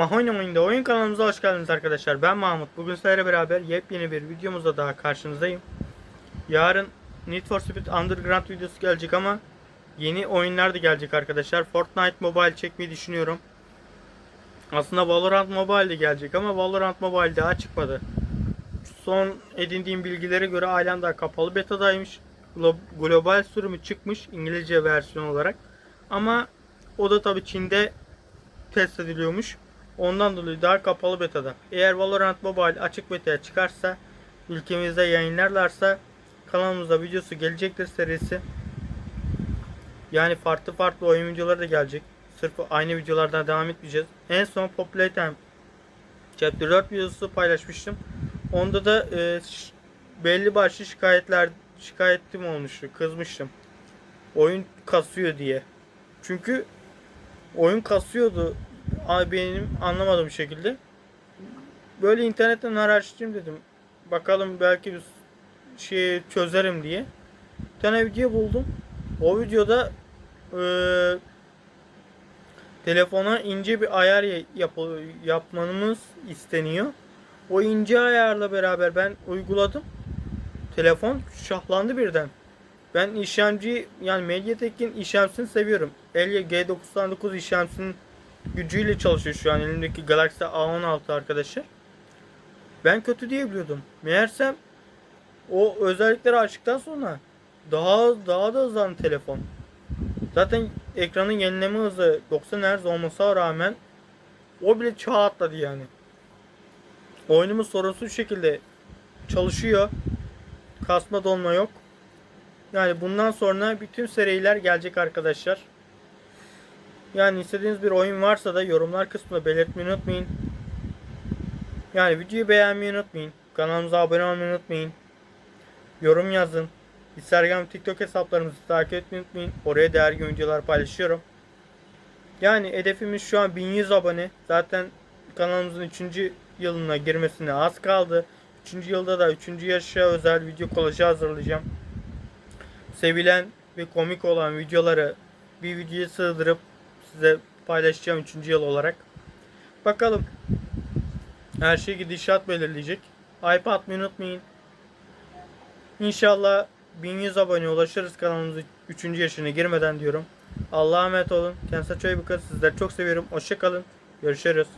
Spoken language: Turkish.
Mahoyna Oyunda oyun kanalımıza hoş geldiniz arkadaşlar. Ben Mahmut. Bugün sizlerle beraber yepyeni bir videomuzda daha karşınızdayım. Yarın Need for Speed Underground videosu gelecek ama yeni oyunlar da gelecek arkadaşlar. Fortnite Mobile çekmeyi düşünüyorum. Aslında Valorant Mobile de gelecek ama Valorant Mobile daha çıkmadı. Son edindiğim bilgilere göre halen daha kapalı betadaymış. Glo- Global sürümü çıkmış İngilizce versiyon olarak. Ama o da tabii Çin'de test ediliyormuş. Ondan dolayı daha kapalı betada. Eğer Valorant Mobile açık betaya çıkarsa ülkemizde yayınlarlarsa kanalımıza videosu gelecektir serisi. Yani farklı farklı oyun videoları da gelecek. Sırf aynı videolardan devam etmeyeceğiz. En son Pop Playtime Chapter 4 videosu paylaşmıştım. Onda da e, belli başlı şikayetler şikayetim olmuştu. Kızmıştım. Oyun kasıyor diye. Çünkü oyun kasıyordu benim anlamadığım şekilde. Böyle internetten araştırayım dedim. Bakalım belki bir şey çözerim diye. Bir tane video buldum. O videoda eee telefona ince bir ayar ya- yapı- yapmamız isteniyor. O ince ayarla beraber ben uyguladım. Telefon şahlandı birden. Ben işlemci yani Mediatek'in işlemcisini seviyorum. Elya G99 işlemcisinin gücüyle çalışıyor şu an elimdeki Galaxy A16 arkadaşlar. Ben kötü diye biliyordum. Meğersem o özellikleri açtıktan sonra daha daha da hızlandı telefon. Zaten ekranın yenileme hızı 90 Hz olmasına rağmen o bile çağ atladı yani. Oyunumuz sorunsuz şekilde çalışıyor. Kasma dolma yok. Yani bundan sonra bütün seriler gelecek arkadaşlar. Yani istediğiniz bir oyun varsa da yorumlar kısmında belirtmeyi unutmayın. Yani videoyu beğenmeyi unutmayın. Kanalımıza abone olmayı unutmayın. Yorum yazın. Instagram, TikTok hesaplarımızı takip etmeyi unutmayın. Oraya değerli videolar paylaşıyorum. Yani hedefimiz şu an 1100 abone. Zaten kanalımızın 3. yılına girmesine az kaldı. 3. yılda da 3. yaşa özel video kolajı hazırlayacağım. Sevilen ve komik olan videoları bir videoya sığdırıp size paylaşacağım 3. yıl olarak. Bakalım. Her şey gidişat belirleyecek. Hype atmayı unutmayın. İnşallah 1100 abone ulaşırız kanalımızın 3. yaşına girmeden diyorum. Allah'a emanet olun. Kendinize çok iyi bakın. Sizleri çok seviyorum. Hoşçakalın. Görüşürüz.